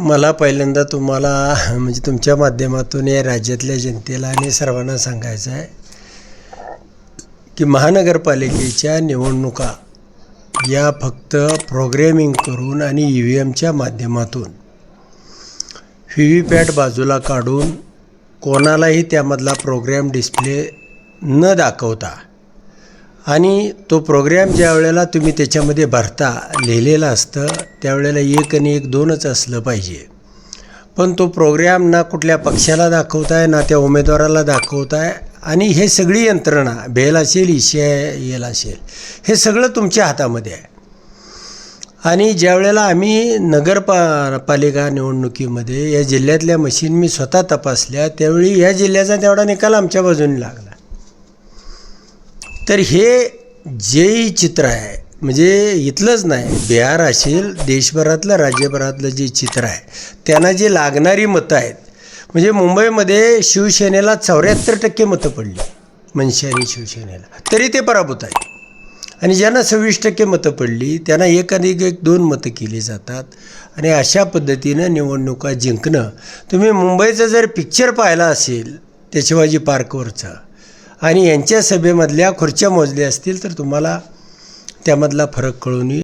मला पहिल्यांदा तुम्हाला म्हणजे तुमच्या माध्यमातून या राज्यातल्या जनतेला आणि सर्वांना सांगायचं आहे की महानगरपालिकेच्या निवडणुका या फक्त प्रोग्रॅमिंग करून आणि ई व्ही एमच्या माध्यमातून व्ही व्ही पॅट बाजूला काढून कोणालाही त्यामधला प्रोग्रॅम डिस्प्ले न दाखवता आणि तो प्रोग्रॅम ज्या वेळेला तुम्ही त्याच्यामध्ये भरता लिहिलेलं असतं त्यावेळेला एक आणि एक दोनच असलं पाहिजे. पण तो प्रोग्रॅम ना कुठल्या पक्षाला दाखवताय ना त्या उमेदवाराला दाखवताय आणि हे सगळी यंत्रणा भेल असेल इशे येल असेल हे सगळं तुमच्या हातामध्ये आहे. आणि ज्या वेळेला आम्ही नगरपा पालिका निवडणुकीमध्ये या जिल्ह्यातल्या मशीन मी स्वतः तपासल्या त्यावेळी या जिल्ह्याचा तेवढा निकाल आमच्या बाजूने लागला. तर हे जे चित्र आहे. म्हणजे इथलंच नाही बिहार असेल देशभरातलं राज्यभरातलं जे चित्र आहे त्यांना जे लागणारी मतं आहेत. म्हणजे मुंबईमध्ये शिवसेनेला चौऱ्याहत्तर टक्के मतं पडली मनसे आणि शिवसेनेला. तरी ते पराभूत आहे आणि ज्यांना सव्वीस टक्के मतं पडली त्यांना एक अधिक एक दोन मतं केली जातात. आणि अशा पद्धतीनं निवडणुका जिंकणं. तुम्ही मुंबईचं जर पिक्चर पाहिला असेल त्या शिवाजी पार्कवरचं आणि यांच्या सभेमधल्या खुर्च्या मोजल्या असतील तर तुम्हाला त्यामधला फरक कळून येईल.